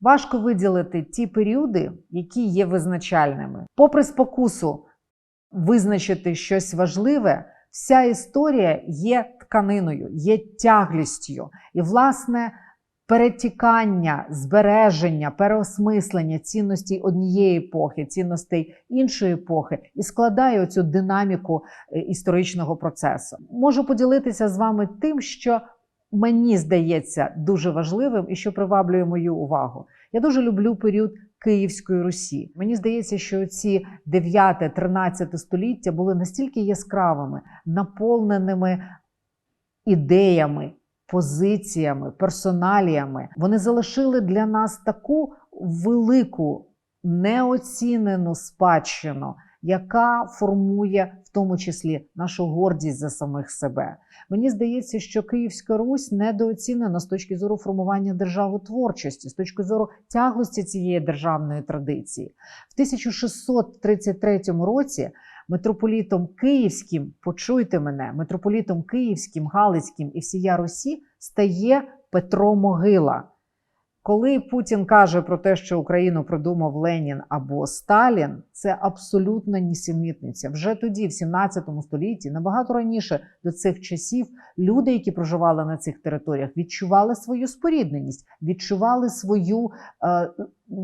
Важко виділити ті періоди, які є визначальними. Попри спокусу визначити щось важливе, вся історія є тканиною, є тяглістю. І, власне, перетікання, збереження, переосмислення цінностей однієї епохи, цінностей іншої епохи і складає оцю динаміку е, історичного процесу. Можу поділитися з вами тим, що мені здається дуже важливим і що приваблює мою увагу. Я дуже люблю період Київської Русі. Мені здається, що ці 9-13 століття були настільки яскравими, наповненими ідеями, позиціями, персоналіями. Вони залишили для нас таку велику неоцінену спадщину, яка формує в тому числі нашу гордість за самих себе. Мені здається, що Київська Русь недооцінена з точки зору формування державотворчості, з точки зору тяглості цієї державної традиції. В 1633 році митрополітом Київським, почуйте мене, митрополітом Київським, Галицьким і всія Русі стає Петро Могила. Коли Путін каже про те, що Україну придумав Ленін або Сталін, це абсолютна нісенітниця. Вже тоді, в 17 столітті, набагато раніше до цих часів, люди, які проживали на цих територіях, відчували свою спорідненість, відчували свою е,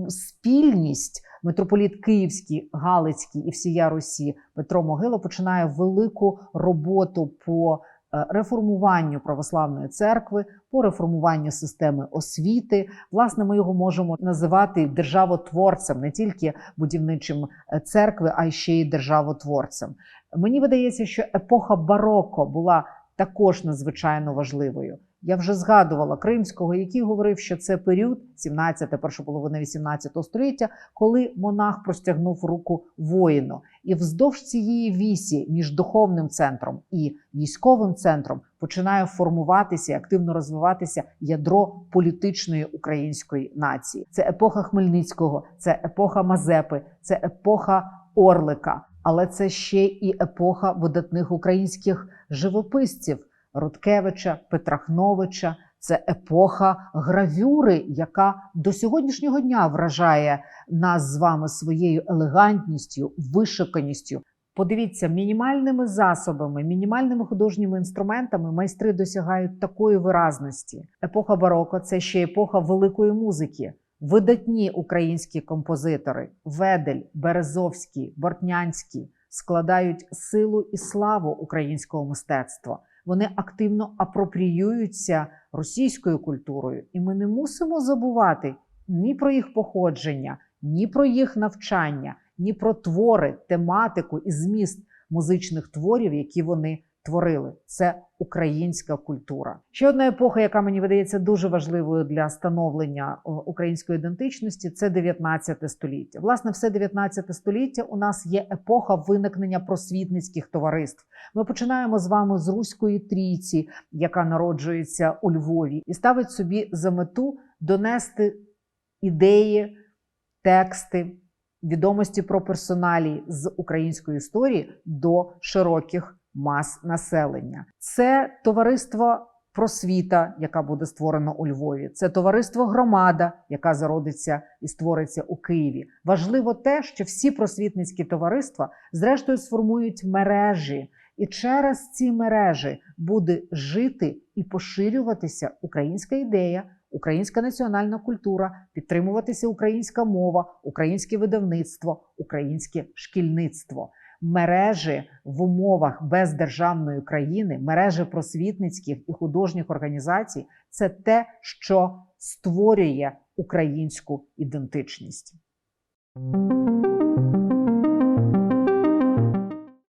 спільність. Митрополіт Київський, Галицький і всія Русі Петро Могила починає велику роботу по реформуванню православної церкви, по реформуванню системи освіти. Власне, ми його можемо називати державотворцем, не тільки будівничим е, церкви, а й ще й державотворцем. Мені видається, що епоха бароко була також надзвичайно важливою. Я вже згадувала Кримського, який говорив, що це період 17, перша половина 18 століття, коли монах простягнув руку воїну. І вздовж цієї вісі між духовним центром і військовим центром починає формуватися і активно розвиватися ядро політичної української нації. Це епоха Хмельницького, це епоха Мазепи, це епоха Орлика, але це ще і епоха видатних українських живописців. Рудкевича, Петрахновича. Це епоха гравюри, яка до сьогоднішнього дня вражає нас з вами своєю елегантністю, вишиканістю. Подивіться, мінімальними засобами, мінімальними художніми інструментами майстри досягають такої виразності. Епоха бароко це ще епоха великої музики. Видатні українські композитори Ведель, Березовський, Бортнянський складають силу і славу українського мистецтва вони активно апропріюються російською культурою, і ми не мусимо забувати ні про їх походження, ні про їх навчання, ні про твори, тематику і зміст музичних творів, які вони творили. Це українська культура. Ще одна епоха, яка мені видається дуже важливою для становлення української ідентичності, це 19 століття. Власне, все 19 століття у нас є епоха виникнення просвітницьких товариств. Ми починаємо з вами з руської трійці, яка народжується у Львові, і ставить собі за мету донести ідеї, тексти. Відомості про персоналі з української історії до широких мас населення. Це товариство просвіта, яка буде створена у Львові. Це товариство громада, яка зародиться і створиться у Києві. Важливо те, що всі просвітницькі товариства зрештою сформують мережі, і через ці мережі буде жити і поширюватися українська ідея. Українська національна культура, підтримуватися українська мова, українське видавництво, українське шкільництво мережі в умовах бездержавної країни, мережі просвітницьких і художніх організацій це те, що створює українську ідентичність.